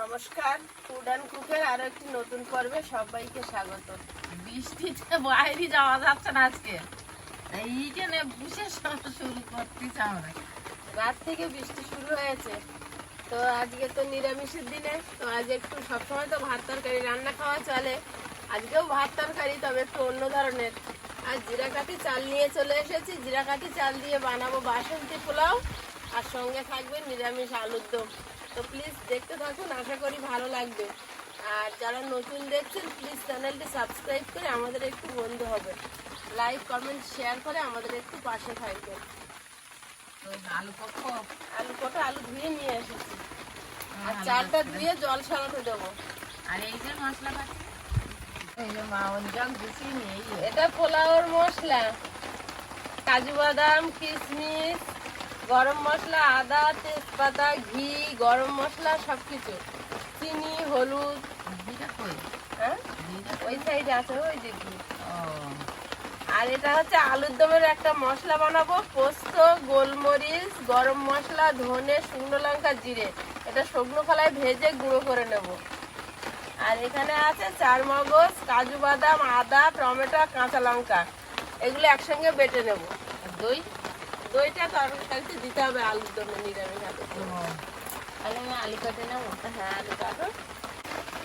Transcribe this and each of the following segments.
নমস্কার food and কুকের আরও একটি নতুন পর্বে সবাইকে স্বাগত। বৃষ্টিতে বাইরে যাওয়া যাচ্ছে না আজকে। এইখানে বুঝে শুরু করতেছি আমরা। রাত থেকে বৃষ্টি শুরু হয়েছে। তো আজকে তো নিরামিষের দিনে, তো আজ একটু সবসময় তো ভাত তরকারি রান্না খাওয়া চলে। আজকেও ভাত তরকারি, তবে একটু অন্য ধরনের। আর জিরাকাঠি চাল নিয়ে চলে এসেছি। জিরাকাঠি চাল দিয়ে বানাবো বাসন্তী পোলাও। আর সঙ্গে থাকবে নিরামিষ আলুর দম। তো প্লিজ দেখতে থাকুন আশা করি ভালো লাগবে। আর যারা নতুন দেখছেন প্লিজ চ্যানেলটি সাবস্ক্রাইব করে আমাদের একটু বন্ধু হবে লাইক কমেন্ট শেয়ার করে আমাদের একটু পাশে থাকবেন। আলু পক্ষ আলু কটা আলু ধুয়ে নিয়ে এসেছি। আর চালটা ধুয়ে জল ছড়াতে দেবো। আর এই যে মশলা এটা পোলাওর মশলা। কাজু বাদাম কিশমিশ গরম মশলা আদা তেজপাতা ঘি গরম মশলা সব কিছু চিনি হলুদ। হ্যাঁ? ওই সাইডে আছে ওই যে ঘি। আর এটা হচ্ছে আলুর দমের একটা মশলা বানাবো পোস্ত গোলমরিচ গরম মশলা ধনে শুকনো লঙ্কা জিরে। এটা শুকনো খোলায় ভেজে গুঁড়ো করে নেব। আর এখানে আছে চার মগজ কাজু বাদাম আদা টমেটো কাঁচা লঙ্কা। এগুলো একসঙ্গে বেটে নেব। দই? দইটা তরকারিতে দিতে হবে আলুর দমে নিরামিষ আলু তাহলে আমি আলু কেটে নেব। হ্যাঁ আলু কাটো।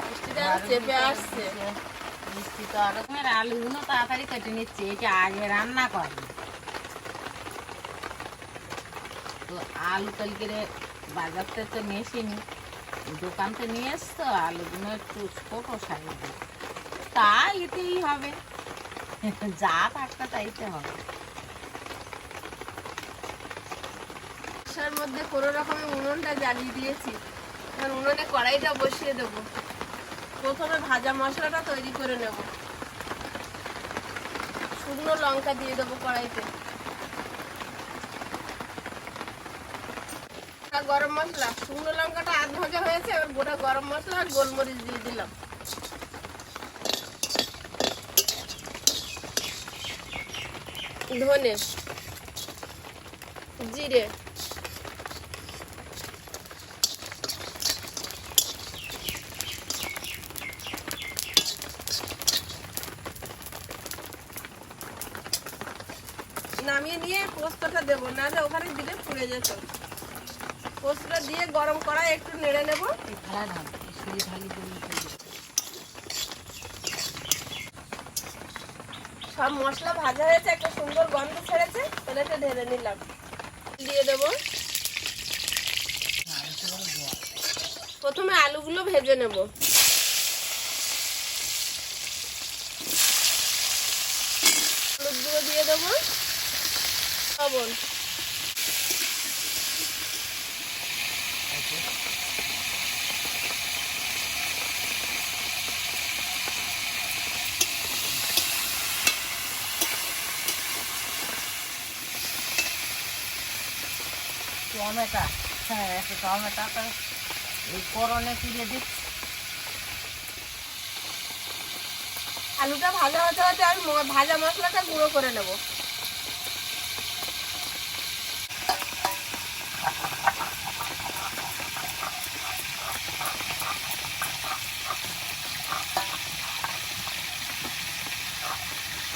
মিষ্টিটা চেপে আসছে। মিষ্টি তো আর রকমের আলুগুলো তাড়াতাড়ি কেটে নিচ্ছে এটা আগে রান্না করে। তো আলু কালকে বাজার তো নিয়ে দোকান এসতো আলুগুলো একটু ছোট সাইজ তা এতেই হবে। যা থাকতে তাইতে হবে। মশলার মধ্যে কোনো রকমের উনুনটা জ্বালিয়ে দিয়েছি। এবার উনুনে কড়াইটা বসিয়ে দেব। প্রথমে ভাজা মশলাটা তৈরি করে নেব। শুকনো লঙ্কা দিয়ে দেবো কড়াইতে। গরম মশলা। শুকনো লঙ্কাটা আধ ভাজা হয়েছে, এবার গোটা গরম মশলা আর গোলমরিচ দিয়ে দিলাম। ধনে, জিরে নিয়ে পোস্তটা দেবো না হলে ওখানে দিলে পুড়ে যেত। পোস্তটা দিয়ে গরম কড়াই একটু নেড়ে নেব। সব মশলা ভাজা হয়েছে, একটা সুন্দর গন্ধ ছেড়েছে প্লেটে ঢেলে নিলাম। দিয়ে দেবো। প্রথমে আলুগুলো ভেজে নেব। হলুদ দিয়ে দেবো। লবণ। টমেটো। হ্যাঁ একটা টমেটো তো এই করনে তুলে দিচ্ছি? আলুটা ভাজা হতে হতে আমি ভাজা মশলাটা গুঁড়ো করে নেব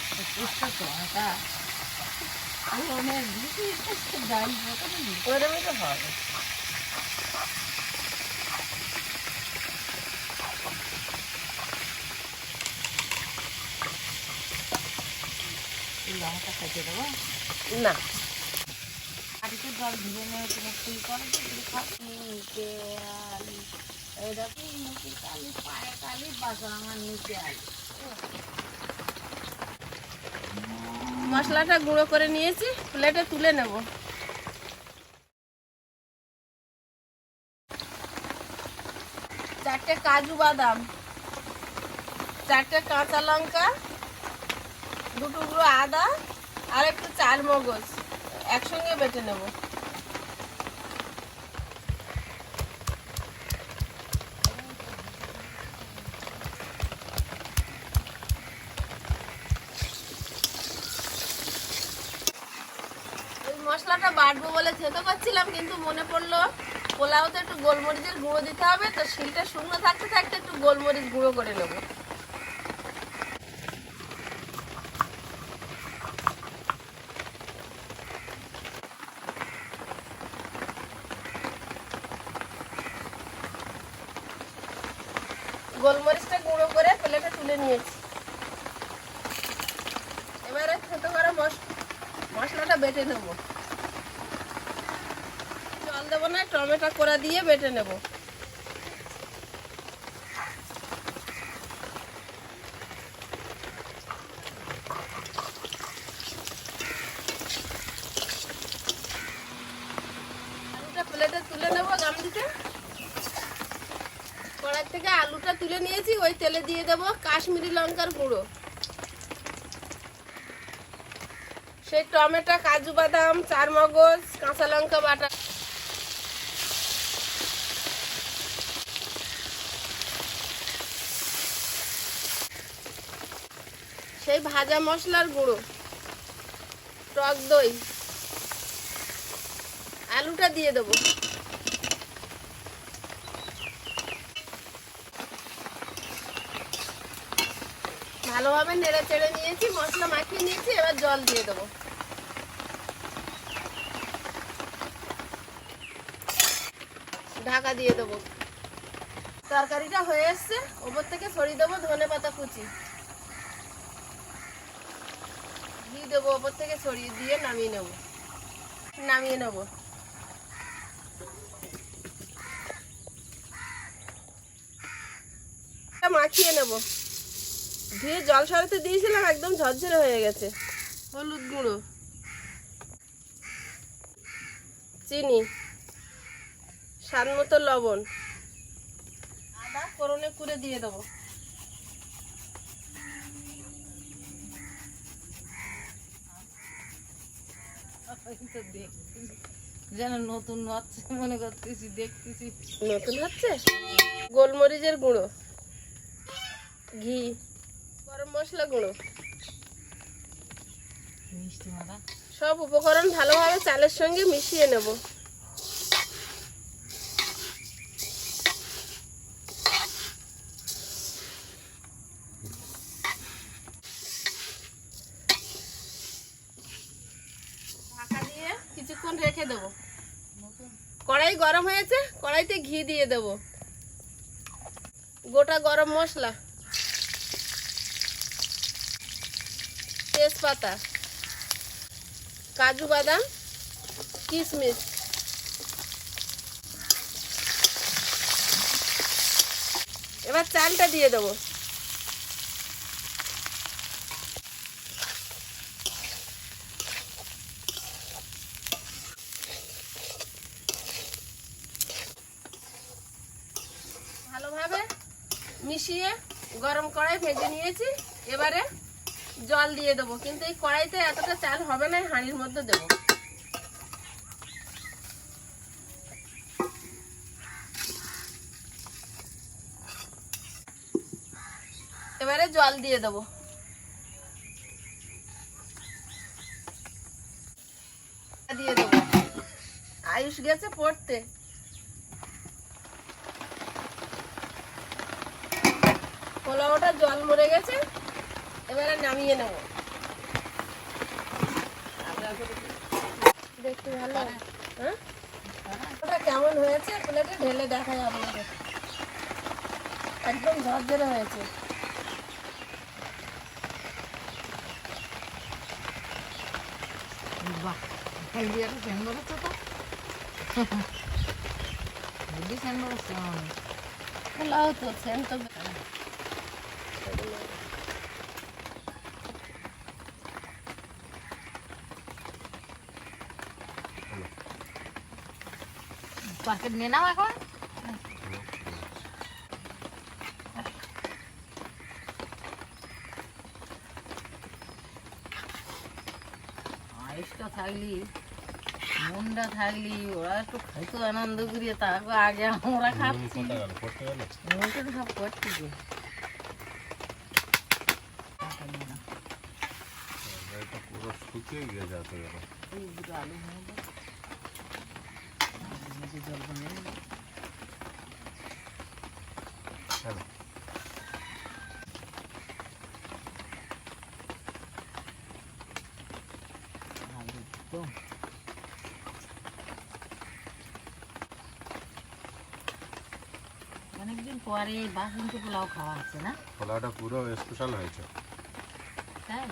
একটু টমেটো করনে দিচ্ছি একটু ডাল মতো ওরমই তো হবে লঙ্কা খেতে দেবো না। বাড়িতে জল ধুয়ে নেওয়া তুমি তুই করে খাচ্ছি আলু এরকম মুখে কালি পায়ে কালি বাসা আমার নিচে আলু মশলাটা গুঁড়ো করে নিয়েছি, প্লেটে তুলে নেব। চারটে কাজু বাদাম, চারটে কাঁচা লঙ্কা দুটো গুঁড়ো আদা, আর একটু চাল মগজ একসঙ্গে বেটে নেব। বাটবো বলে খেতে করছিলাম, কিন্তু মনে পড়ল পোলাও তো একটু গোলমরিচের গুঁড়ো দিতে হবে, তো শিলটা শুকনো থাকতে থাকতে একটু গোলমরিচ গুঁড়ো করে নেব। গোলমরিচটা গুঁড়ো করে প্লেটে তুলে নিয়েছি। এবারে ছোট করে মশ, মশলাটা বেটে নেব। না টমেটো কোড়া দিয়ে বেটে নেব। কড়াই থেকে আলুটা তুলে নিয়েছি, ওই তেলে দিয়ে দেবো কাশ্মীরি লঙ্কার গুঁড়ো। সেই টমেটো, কাজু বাদাম চার মগজ কাঁচা লঙ্কা বাটা। সেই ভাজা মশলার গুঁড়ো, টক দই, আলুটা দিয়ে দেবো। ভালোভাবে নেড়ে চেড়ে নিয়েছি, মশলা মাখিয়ে নিয়েছি, এবার জল দিয়ে দেবো। ঢাকা দিয়ে দেবো। তরকারিটা হয়ে এসছে, ওপর থেকে ছড়িয়ে দেবো ধনে পাতা কুচি ঘি দেবো, ওপর থেকে ছড়িয়ে দিয়ে নামিয়ে নেব। নামিয়ে নেব। মাখিয়ে নেব। ধুয়ে জল সরাতে দিয়েছিলাম, একদম ঝরঝরে হয়ে গেছে। হলুদ গুঁড়ো। চিনি। স্বাদ মতো লবণ। আদা ফোড়নে কুড়ে দিয়ে দেবো। যেন নতুন হচ্ছে মনে করতেছি দেখতেছি। নতুন হচ্ছে? গোলমরিচের গুঁড়ো ঘি গরম মশলা গুঁড়ো। সব উপকরণ ভালোভাবে চালের সঙ্গে মিশিয়ে নেব ঢাকা দিয়ে কিছুক্ষণ রেখে দেবো কড়াই গরম হয়েছে কড়াইতে ঘি দিয়ে দেব। গোটা গরম মশলা। তেজপাতা। কাজু বাদাম। কিশমিশ এবার চালটা দিয়ে দেবো। ভালোভাবে মিশিয়ে গরম কড়াই ভেজে নিয়েছি। এবারে জল দিয়ে দেবো। কিন্তু এই কড়াইতে এতটা চাল হবে না, হাঁড়ির মধ্যে দেবো। এবারে জল দিয়ে দেবো। দিয়ে দেবো। আয়ুষ গেছে পড়তে। পোলাওটা জল মরে গেছে। এবারে নামিয়ে নেব। দেখতে ভালো। হ্যাঁ? ওটা কেমন হয়েছে? প্লেটে ঢেলে দেখা যাবে একদম ঝরঝরে হয়েছে। বাহ বেরোচ্ছে তো। হেলদি বেরোচ্ছে আমার তো তো প্যাকেট নিয়ে নাও এখন। আয়ুষটা থাকলি মনটা থাকলি ওরা একটু খাইতো আনন্দ করিয়ে তারপর আগে আমরা খাচ্ছি। সব করছি পুরো শুকিয়ে গিয়ে যাতে গেল এই দুটো আলু নিয়ে দাও। জল বানিয়ে নেব। অনেকদিন পরে বাসন্তী পোলাও খাওয়া আছে না? পোলাওটা পুরো স্পেশাল হয়েছে। তাই?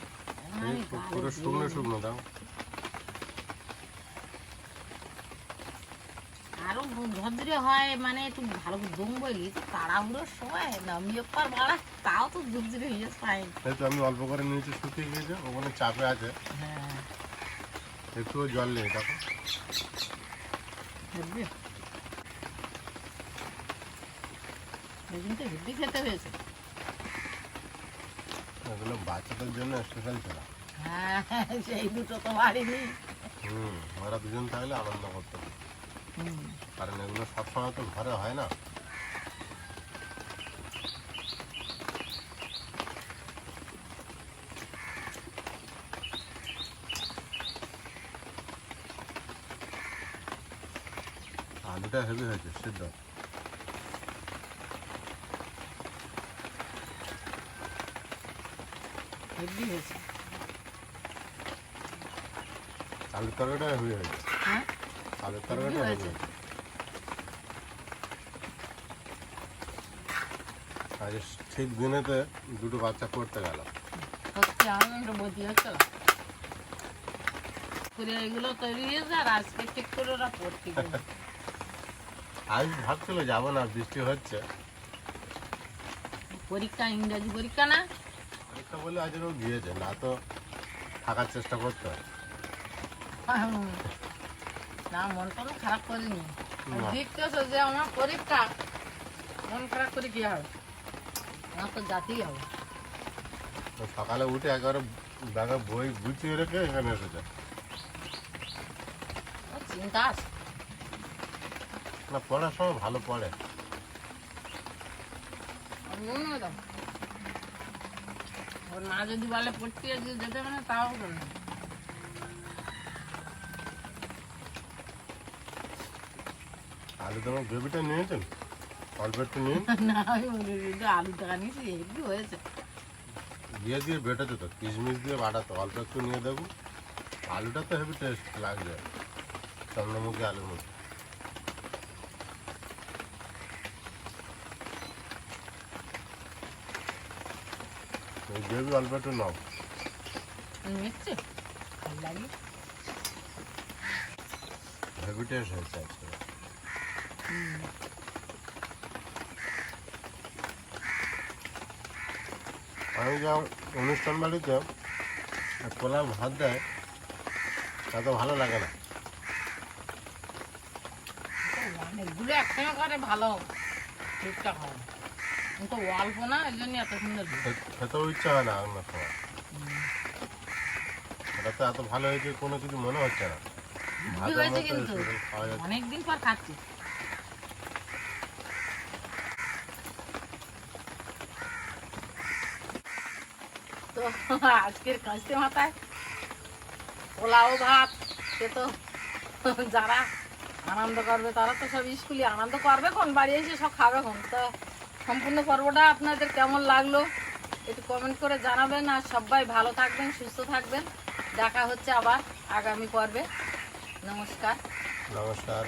পুরো শুকনো শুকনো দাও। আরও ঝরঝরে হয় মানে একটু ভালো দম বলি তাড়াহুড়োর সময়? নামিয়ে পার ভাড়া তাও তো ঝুরঝুরে হয়ে পাই এই তো আমি অল্প করে নিয়েছি শুকিয়ে গিয়েছে ওখানে চাপে আছে। হ্যাঁ। জল নেই দেখো। হেব্বি। সেদিন হেব্বি খেতে হয়েছে। এগুলো বাচ্চাদের জন্য স্পেশাল ছিল হ্যাঁ সেই দুটো তো বাড়িনি হুম ওরা দুজন থাকলে আনন্দ করতে। হুম কারণ এগুলো সবসময় তো ঘরে হয় না। আলুটা হেভি হয়েছে সিদ্ধ। হেব্বি হয়েছে। আলুর তরকারিটা হেভি হয়েছে। হ্যাঁ? আলুর তরকারিটা হয়েছে। হয়েছে আজ ঠিক দিনেতে দুটো বাচ্চা পড়তে গেল সত্যি আনন্দ বলতে হচ্ছে না। করে এগুলো তৈরি হয়েছে আর আজকে ঠিক করে ওরা পড়তে গেছে আজ ভাবছিল যাব না বৃষ্টি হচ্ছে পরীক্ষা ইংরাজি পরীক্ষা না পরীক্ষা বলে আজ গিয়েছে না তো থাকার চেষ্টা করতে হয়। না মনটা তো খারাপ করিনি। না। দেখতেছো যে আমার পরীক্ষা মন খারাপ করে কি হবে? আমার তো জাতেই হবে। তো সকালে উঠে একেবারে ব্যাগে বই গুছিয়ে রেখে এখানে এসেছে। চিন্তা আছে। না পড়ার সময় ভালো পড়ে। ওর মা যদি বলে পড়তে যেতে মানে তাও করে আলু তোমার গ্রেভিটা নিয়েছেন? অল্প একটু নিন। না আমি মনে করি আলু টাকা নিয়েছি হেভি হয়েছে। দিয়ে দিয়ে বেটেছো তো কিশমিশ দিয়ে বাটাতো অল্প একটু নিয়ে দেবো। আলুটা তো হেভি টেস্ট লাগছে চন্দ্রমুখী আলুর মধ্যে। এই গ্রেভি অল্প একটু নাও। হেভি টেস্ট হয়েছে আজকে। আমি যা অনুষ্ঠান বাড়িতে পোলাও ভাত দেয় তা তো ভালো লাগে না। অনেকগুলো একসঙ্গে করে ভালো ঠিকঠাক হয় কিন্তু অল্প না এই জন্য এত সুন্দর খেতেও ইচ্ছা হয় না অন্য সময় এটা তো এত ভালো হয়েছে কোনো কিছু মনে হচ্ছে না। অনেকদিন পর খাচ্ছি। তো আজকের কাস্তে মাথায় পোলাও, ভাত, সে তো যারা আনন্দ করবে তারা তো সব স্কুলে আনন্দ করবে কোন বাড়ি এসে সব খাবে কোন? তো সম্পূর্ণ পর্বটা আপনাদের কেমন লাগল একটু কমেন্ট করে জানাবেন আর সবাই ভালো থাকবেন, সুস্থ থাকবেন। দেখা হচ্ছে আবার আগামী পর্বে। নমস্কার। নমস্কার।